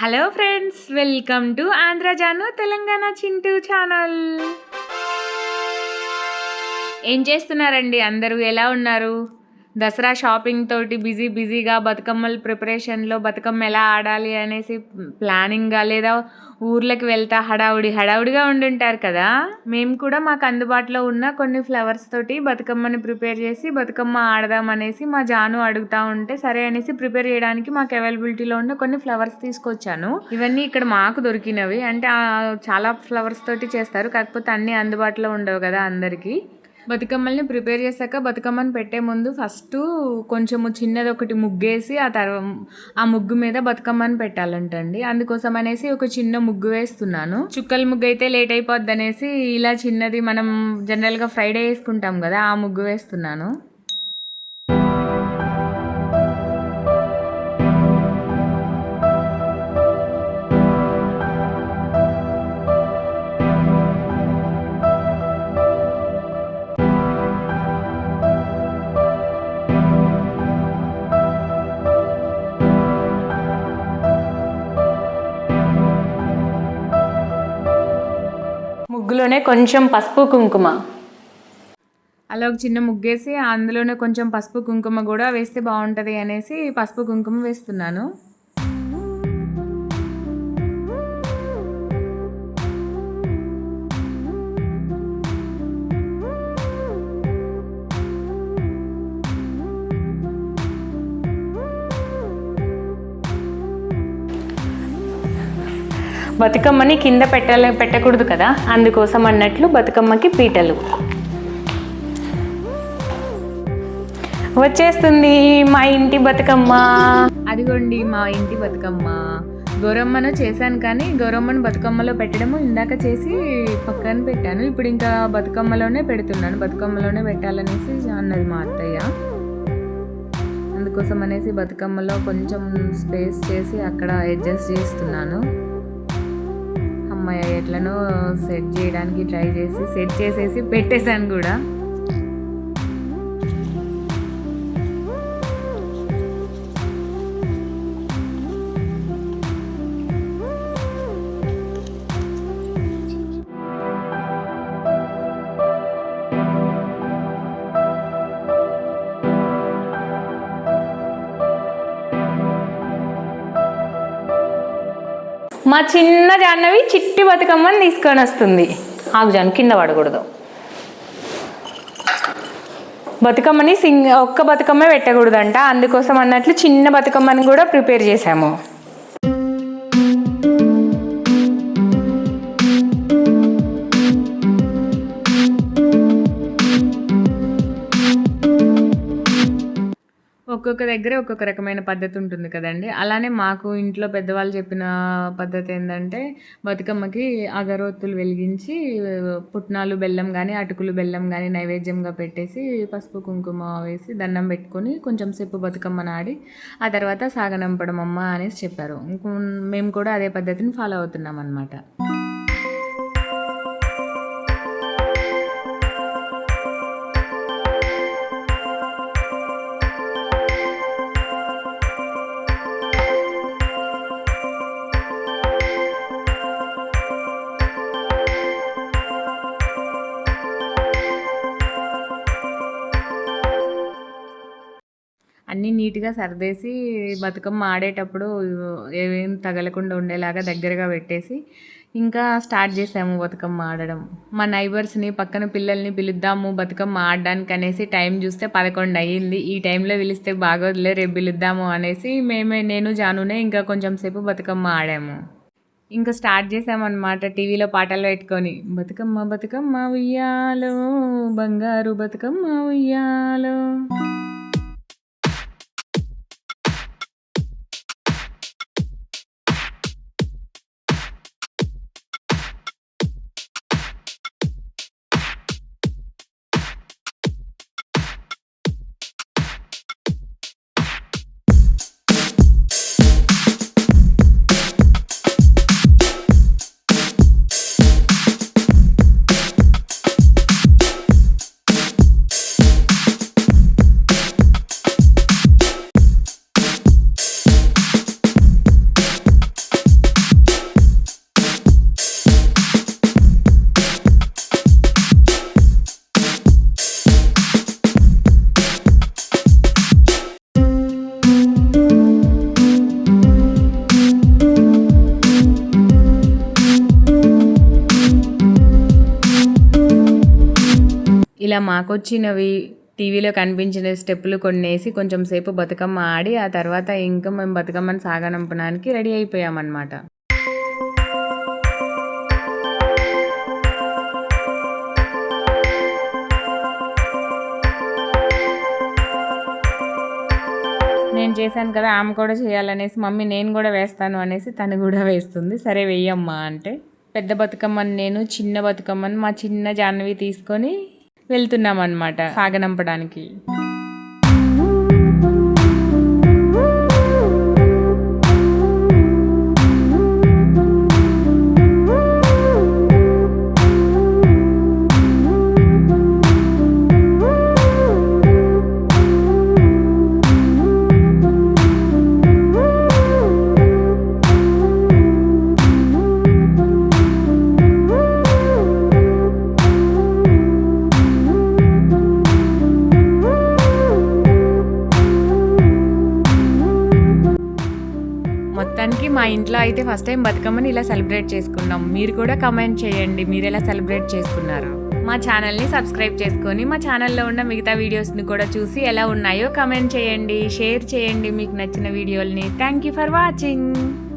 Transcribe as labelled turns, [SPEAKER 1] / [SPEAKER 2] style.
[SPEAKER 1] Hello friends welcome to ఆంధ్రజాను Telangana Chintu channel. ఏం చేస్తున్నారండి? అందరూ ఎలా ఉన్నారు? దసరా షాపింగ్ తోటి బిజీ బిజీగా బతుకమ్మల ప్రిపరేషన్లో బతుకమ్మ ఎలా ఆడాలి అనేసి ప్లానింగ్గా లేదా ఊర్లకు వెళ్తా హడావుడి హడావుడిగా ఉండుంటారు కదా? మేము కూడా మాకు అందుబాటులో ఉన్న కొన్ని ఫ్లవర్స్ తోటి బతుకమ్మని ప్రిపేర్ చేసి బతుకమ్మ ఆడదాం అనేసి మా జాను అడుగుతా ఉంటే సరే అనేసి ప్రిపేర్ చేయడానికి మాకు అవైలబిలిటీలో ఉన్న కొన్ని ఫ్లవర్స్ తీసుకొచ్చాను. ఇవన్నీ ఇక్కడ మాకు దొరికినవి. అంటే చాలా ఫ్లవర్స్ తోటి చేస్తారు. కాకపోతే అన్నీ అందుబాటులో ఉండవు కదా అందరికీ. బతుకమ్మల్ని ప్రిపేర్ చేశాక బతుకమ్మని పెట్టే ముందు ఫస్ట్ కొంచెము చిన్నది ఒకటి ముగ్గేసి ఆ తర్వ ఆ ముగ్గు మీద బతుకమ్మని పెట్టాలంటండి. అందుకోసం అనేసి ఒక చిన్న ముగ్గు వేస్తున్నాను. చుక్కల ముగ్గు అయితే లేట్ అయిపోద్ది అనేసి ఇలా చిన్నది మనం జనరల్గా ఫ్రైడే వేసుకుంటాం కదా ఆ ముగ్గు వేస్తున్నాను. ముగ్గులోనే కొంచెం పసుపు కుంకుమ. అలా ఒక చిన్న ముగ్గేసి అందులోనే కొంచెం పసుపు కుంకుమ కూడా వేస్తే బాగుంటుంది అనేసి పసుపు కుంకుమ వేస్తున్నాను. బతుకమ్మని కింద పెట్టాల పెట్టకూడదు కదా? అందుకోసం అన్నట్లు బతుకమ్మకి పీటలు. వచ్చేస్తుంది మా ఇంటి బతుకమ్మ. అదిగోండి మా ఇంటి బతుకమ్మ. గౌరమ్మను చేశాను కానీ గౌరమ్మను బతుకమ్మలో పెట్టడము ఇందాక చేసి పక్కన పెట్టాను. ఇప్పుడు ఇంకా బతుకమ్మలోనే పెడుతున్నాను. బతుకమ్మలోనే పెట్టాలనేసి అన్నది మా అత్తయ్య. అందుకోసం అనేసి బతుకమ్మలో కొంచెం స్పేస్ చేసి అక్కడ అడ్జస్ట్ చేస్తున్నాను. ఎట్లనో సెట్ చేయడానికి ట్రై చేసి సెట్ చేసేసి పెట్టేశాను కూడా. మా చిన్న జాన్నవి చిట్టి బతుకమ్మని తీసుకొని వస్తుంది. ఆకు జాను కింద పడకూడదు. బతుకమ్మని సింగ్ ఒక్క బతుకమ్మ పెట్టకూడదంట. అందుకోసం అన్నట్లు చిన్న బతుకమ్మని కూడా ప్రిపేర్ చేశాము. ఒక్కొక్క దగ్గర ఒక్కొక్క రకమైన పద్ధతి ఉంటుంది కదండి. అలానే మాకు ఇంట్లో పెద్దవాళ్ళు చెప్పిన పద్ధతి ఏంటంటే బతుకమ్మకి అగరొత్తులు వెలిగించి పుట్నాలు బెల్లం కానీ అటుకులు బెల్లం కానీ నైవేద్యంగా పెట్టేసి పసుపు కుంకుమ వేసి దండం పెట్టుకొని కొంచెం సేపు బతుకమ్మ ఆడి ఆ తర్వాత సాగనంపడం అమ్మ అనేసి చెప్పారు. మేము కూడా అదే పద్ధతిని ఫాలో అవుతున్నాం అనమాట అన్నీ నీట్గా సర్దేసి బతుకమ్మ ఆడేటప్పుడు ఏమేం తగలకుండా ఉండేలాగా దగ్గరగా పెట్టేసి ఇంకా స్టార్ట్ చేసాము బతుకమ్మ ఆడడం. మా నైబర్స్ని పక్కన పిల్లల్ని పిలుద్దాము బతుకమ్మ ఆడడానికి అనేసి టైం చూస్తే పదకొండు అయ్యింది. ఈ టైంలో పిలిస్తే బాగోదులే రేపు పిలుద్దాము అనేసి మేమే నేను జానునే ఇంకా కొంచెం సేపు బతుకమ్మ ఆడాము. ఇంకా స్టార్ట్ చేసామన్నమాట టీవీలో పాటలు పెట్టుకొని. బతుకమ్మ బతుకమ్మ ఉయ్యాలో బంగారు బతుకమ్మ ఉయ్యాలో. ఇలా మాకొచ్చినవి టీవీలో కనిపించిన స్టెప్పులు కొన్నేసి కొంచెం సేపు బతుకమ్మ ఆడి ఆ తర్వాత ఇంకా మేము బతుకమ్మని సాగనంపడానికి రెడీ అయిపోయామన్నమాట. నేను చేశాను కదా ఆమె కూడా చేయాలనేసి మమ్మీ నేను కూడా వేస్తాను అనేసి తను కూడా వేస్తుంది. సరే వెయ్యమ్మా అంటే పెద్ద బతుకమ్మని నేను చిన్న బతుకమ్మని మా చిన్న జాహ్నవి తీసుకొని వెళ్తున్నాం అనమాట సాగనంపడానికి. మా ఇంట్లో అయితే ఫస్ట్ టైం బతుకమ్మని ఇలా సెలబ్రేట్ చేసుకున్నాం. మీరు కూడా కమెంట్ చేయండి. మీరు ఎలా సెలబ్రేట్ చేసుకున్నారు. మా ఛానల్ని సబ్స్క్రైబ్ చేసుకొని మా ఛానల్లో ఉన్న మిగతా వీడియోస్ని కూడా చూసి ఎలా ఉన్నాయో కమెంట్ చేయండి. షేర్ చేయండి. మీకు నచ్చిన వీడియోల్ని థ్యాంక్ యూ ఫర్ వాచింగ్